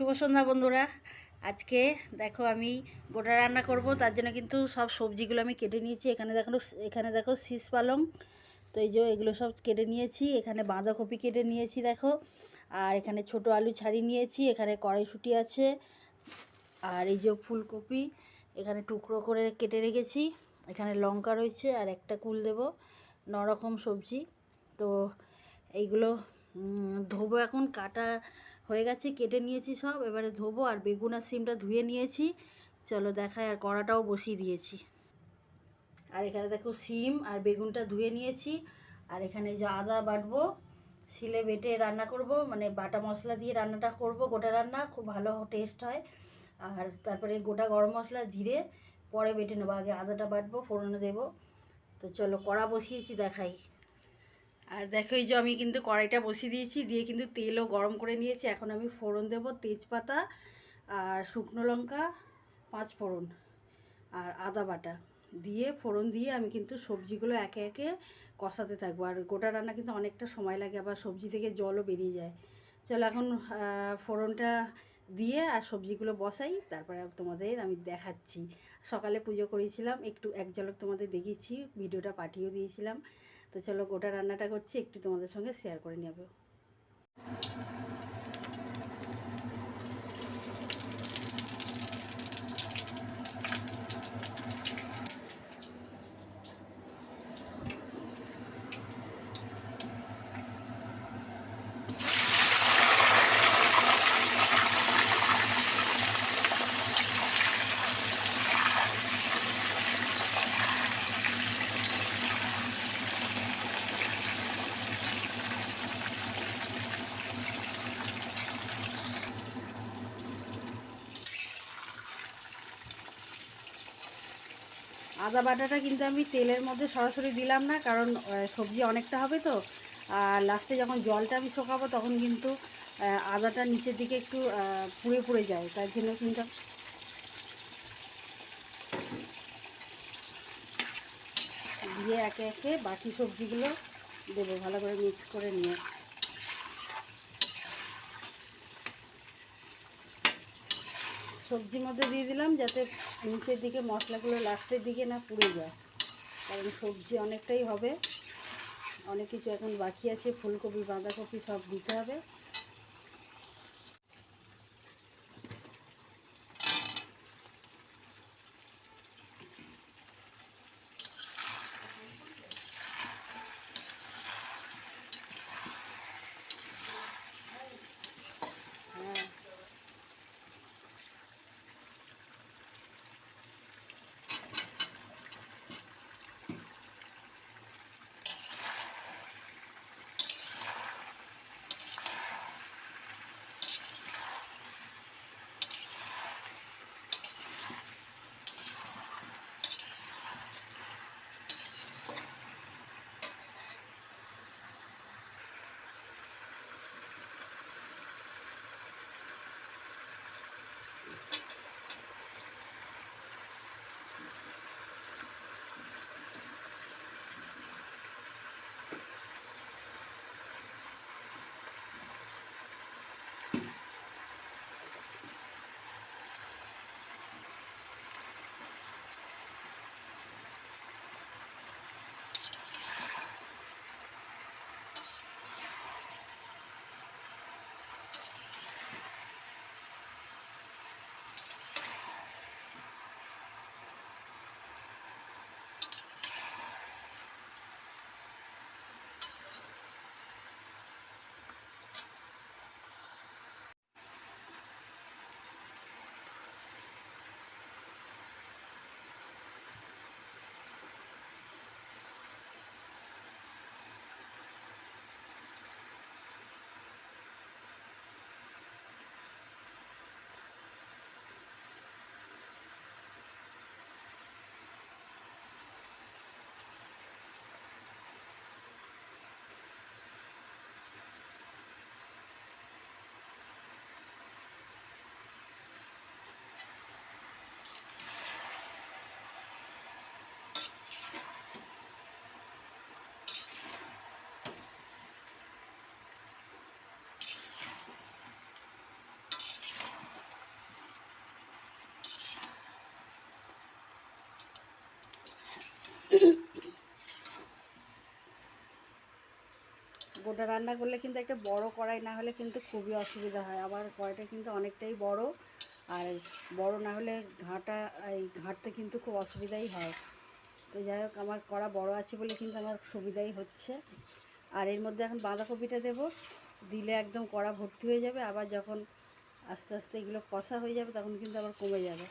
শুভ সন্ধ্যা বন্ধুরা। আজকে দেখো আমি গোটা রান্না করব, তার জন্য কিন্তু সব সবজিগুলো আমি কেটে নিয়েছি। এখানে দেখো এখানে দেখো শীষ পালং। তো এই যে এগুলো সব কেটে নিয়েছি। এখানে বাঁধাকপি কেটে নিয়েছি দেখো। আর এখানে ছোট আলু ছাড়িয়ে নিয়েছি। এখানে কড়াইশুঁটি আছে। আর এই যে ফুলকপি, এখানে টুকরো করে কেটে রেখেছি। এখানে লঙ্কা রয়েছে আর একটা কুল দেব, নরকম সবজি। তো এইগুলো ধোবো এখন, কাটা হয়ে গেছে, কেটে নিয়েছি সব। এবারে ধোবো আর বেগুন আর সিমটা ধুয়ে নিয়েছি। চলো দেখাই আর কড়াটাও বসিয়ে দিয়েছি। আর এখানে দেখো সিম আর বেগুনটা ধুয়ে নিয়েছি। আর এখানে যে আদা বাটবো, শিলে বেটে রান্না করব মানে বাটা মশলা দিয়ে রান্নাটা করব, গোটা রান্না, খুব ভালো টেস্ট হয়। আর তারপরে গোটা গরম মশলা, জিরে, পরে বেটে নেব। আগে আদাটা বাটবো, ফোড়নে দেবো। তো চলো কড়া বসিয়েছি, দেখাই। আর দেখো এই যে আমি কিন্তু কড়াইটা বসিয়ে দিয়েছি, দিয়ে কিন্তু তেলও গরম করে নিয়েছি। এখন আমি ফোড়ন দেব তেজপাতা আর শুকনো লঙ্কা, পাঁচ ফোড়ন আর আদা বাটা। দিয়ে ফোড়ন দিয়ে আমি কিন্তু সবজিগুলো একে একে কষাতে থাকব। আর গোটা রান্না কিন্তু অনেকটা সময় লাগে, আবার সবজি থেকে জলও বেরিয়ে যায়। চলো এখন ফোড়নটা দিয়ে আর সবজিগুলো বসাই, তারপরে তোমাদের আমি দেখাচ্ছি। সকালে পুজো করেছিলাম, একটু এক ঝলক তোমাদের দেখিয়েছি, ভিডিওটা পাঠিয়েও দিয়েছিলাম। তো চলো গোটা রান্নাটা করছি একটু তোমাদের সঙ্গে শেয়ার করে নেব আদা বাটাটা কিন্তু আমি তেলের মধ্যে সরাসরি দিলাম না, কারণ সবজি অনেকটা হবে তো। আর লাস্টে যখন জলটা আমি শোকাবো তখন কিন্তু আদাটা নিচের দিকে একটু পুড়ে পুড়ে যায়। তার জন্য কিন্তু দিয়ে একে একে বাকি সবজিগুলো দেবো, ভালো করে মিক্স করে নিয়ে। সবজির মধ্যে দিয়ে দিলাম যাতে নিচের দিকে মশলাগুলো লাস্টের দিকে না পুড়ে যায়। কারণ সবজি অনেকটাই হবে। অনেক কিছু এখন বাকি আছে, ফুলকপি, বাঁধাকপি সব দিতে হবে। গোটা রান্না করলে কিন্তু একটা বড় কড়াই না হলে কিন্তু খুবই অসুবিধা হয়। আবার কড়াইটা কিন্তু অনেকটাই বড়। আর বড় না হলে ঘাঁটা, এই ঘাঁটতে কিন্তু খুব অসুবিধাই হয়। তো যাই হোক, আমার কড়া বড় আছে বলে কিন্তু আমার সুবিধাই হচ্ছে। আর এর মধ্যে এখন বাঁধাকপিটা দেবো। দিলে একদম কড়া ভর্তি হয়ে যাবে। আবার যখন আস্তে আস্তে এগুলো কষা হয়ে যাবে তখন কিন্তু আবার কমে যাবে।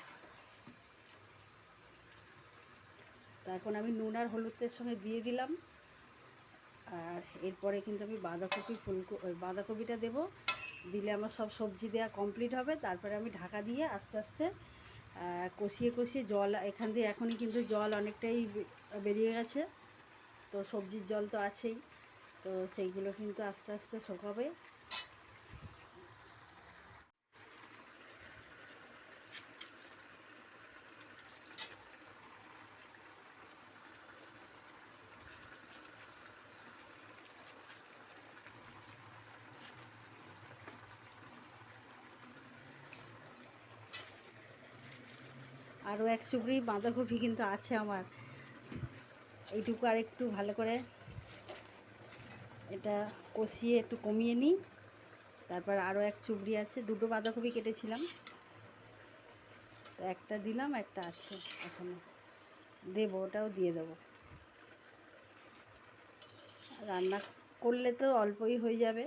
তা এখন আমি নুন আর হলুদের সঙ্গে দিয়ে দিলাম। এরপরে কিন্তু আমি বাঁধাকপি ফুলকো, ওই বাঁধাকপিটা দেবো। দিলে আমার সব সবজি দেওয়া কমপ্লিট হবে। তারপরে আমি ঢাকা দিয়ে আস্তে আস্তে কষিয়ে কষিয়ে জল, এখান দিয়ে এখনই কিন্তু জল অনেকটাই বেরিয়ে গেছে। তো সবজির জল তো আছেই। তো সেইগুলো কিন্তু আস্তে আস্তে শুকাবে। আরও এক চুবড়ি বাঁধাকপি কিন্তু আছে আমার। এইটুকু আর একটু ভালো করে এটা কষিয়ে একটু কমিয়ে নিই। তারপর আরও এক চুবড়ি আছে, দুটো বাঁধাকপি কেটেছিলাম। তো একটা দিলাম, একটা আছে এখনও দেবো, ওটাও দিয়ে দেবো। রান্না করলে তো অল্পই হয়ে যাবে।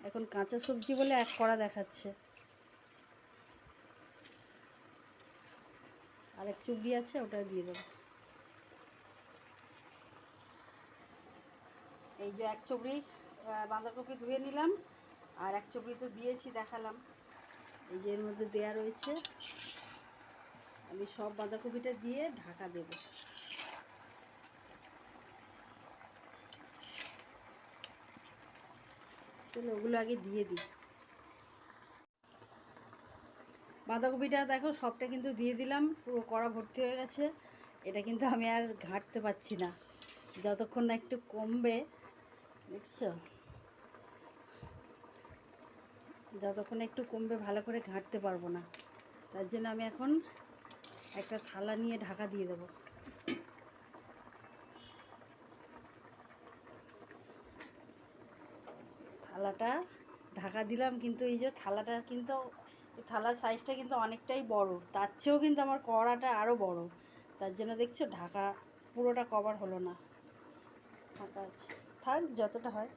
এখন কাঁচা সবজি বলে এক কড়া দেখাচ্ছে। আর এক চুবড়ি আছে ওটাও দিয়ে দেবো। এই যে এক চুবড়ি বাঁধাকপি ধুয়ে নিলাম, আর এক চুবড়ি তো দিয়েছি, দেখালাম। এই যে এর মধ্যে দেয়া রয়েছে, আমি সব বাঁধাকপিটা দিয়ে ঢাকা দেব। চলো, ওগুলো আগে দিয়ে দিই। বাঁধাকপিটা দেখো, সবটা কিন্তু দিয়ে দিলাম, পুরো কড়া ভর্তি হয়ে গেছে। এটা কিন্তু আমি আর ঘাঁটতে পারছি না, যতক্ষণ না একটু কমবে, দেখছ? যতক্ষণ একটু কমবে, ভালো করে ঘাঁটতে পারব না। তার জন্য আমি এখন একটা থালা নিয়ে ঢাকা দিয়ে দেবো। থালাটা ঢাকা দিলাম, কিন্তু এই যে থালাটা কিন্তু থালার সাইজটা কিন্তু অনেকটাই বড়। তার চেয়েও কিন্তু আমার কড়াটা আরও বড়। তার জন্য দেখছ ঢাকা পুরোটা কভার হলো না। ফাঁকা আছে। থাক, যতটা হয়।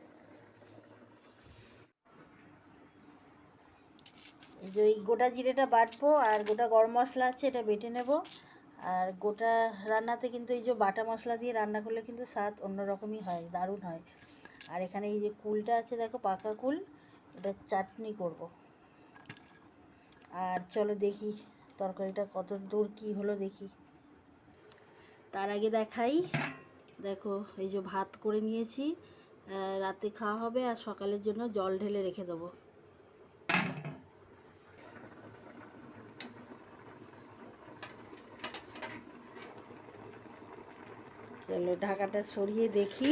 যে এই গোটা জিরেটা বাটবো আর গোটা গরম মশলা আছে এটা বেটে নেব। আর গোটা রান্নাতে কিন্তু এই যে বাটা মশলা দিয়ে রান্না করলে কিন্তু স্বাদ অন্যরকমই হয়, দারুণ হয়। আর এখানে এই যে কুলটা আছে দেখো পাকা কুল এটা চাটনি করব। আর চলো দেখি তরকারিটা কত দূর কি হলো দেখি। তার আগে দেখাই। দেখো, এই যে ভাত করে নিয়েছি। রাতে খাওয়া হবে আর সকালের জন্য জল ঢেলে রেখে দেবো। চলো ঢাকাটা সরিয়ে দেখি।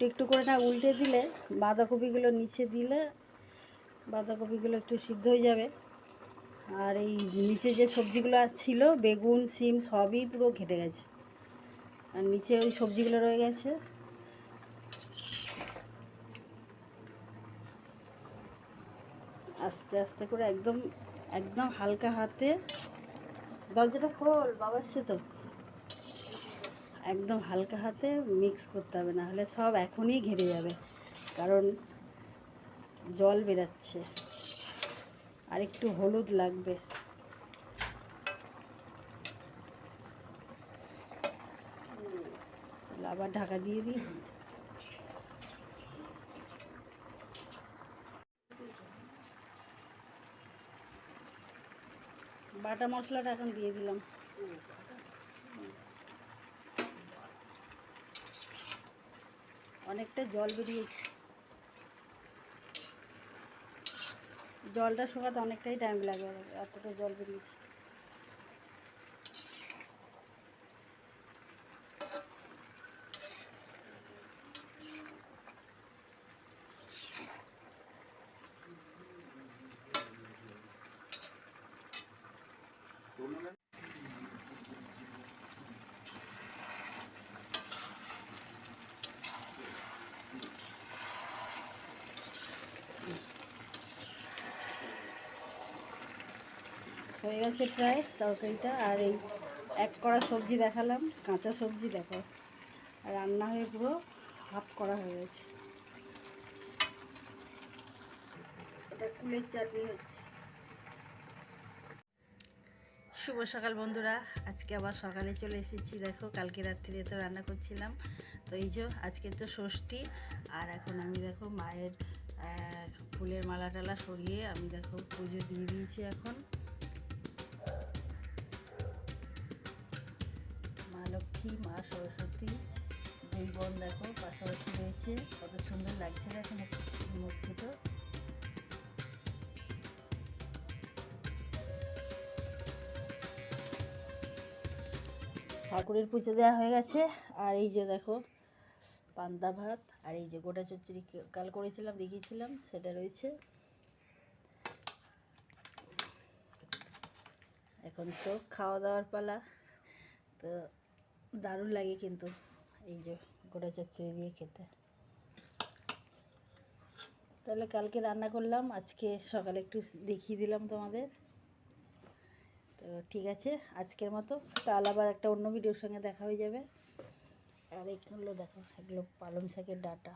একটু একটু করে না উল্টে দিলে বাঁধাকপিগুলো নিচে দিলে বাঁধাকপিগুলো একটু সিদ্ধ হয়ে যাবে। আর এই নিচে যে সবজিগুলো ছিল, বেগুন, সিম সবই পুরো ঘেটে গেছে। আর নিচে ওই সবজিগুলো রয়ে গেছে। আস্তে আস্তে করে একদম একদম হালকা হাতে। দরজাটা খোল বাবার সে তো। একদম হালকা হাতে মিক্স করতে হবে না হলে সব এখনই ঘিরে যাবে। কারণ জল বেরাচ্ছে। আর একটু হলুদ লাগবে। আবার ঢাকা দিয়ে দিই। বাটা মশলাটা এখন দিয়ে দিলাম। অনেকটা জল বেরিয়েছে জলটা শোকাতে অনেকটাই টাইম লাগে এতটা জল বেরিয়েছে। হয়ে গেছে প্রায় তরকারিটা। আর এই এক কড়া সবজি দেখালাম, কাঁচা সবজি দেখো। রান্না হয়ে পুরো হাফ করা হয়ে গেছে। এটা হচ্ছে। শুভ সকাল বন্ধুরা, আজকে আবার সকালে চলে এসেছি। দেখো, কালকে রাত্রিরে তো রান্না করছিলাম। তো এই যে, আজকে তো ষষ্ঠী, আর এখন আমি দেখো মায়ের ফুলের মালা টালা সরিয়ে আমি দেখো পুজো দিয়ে দিয়েছি এখন। লক্ষ্মী মা সরস্বতী দুই বোন দেখো পাশাপাশি রয়েছে, কত সুন্দর লাগছে দেখো মূর্তিটা ঠাকুরের পুজো দেওয়া হয়ে গেছে, আর এই যে দেখো, পান্তা ভাত, আর এই যে গোটা চচ্চড়ি কাল করেছিলাম, দেখিয়েছিলাম, সেটা রয়েছে। এখন তো খাওয়া দাওয়ার পালা, তো দারুণ লাগে কিন্তু। এই যে গোটা চচ্চড়ি দিয়ে খেতে। তাহলে কালকে রান্না করলাম, আজকে সকালে একটু দেখিয়ে দিলাম তোমাদের। তো ঠিক আছে, আজকের মতো। কাল আবার একটা অন্য ভিডিওর সঙ্গে দেখা হয়ে যাবে। আর এইগুলো দেখো, এগুলো পালং শাকের ডাটা।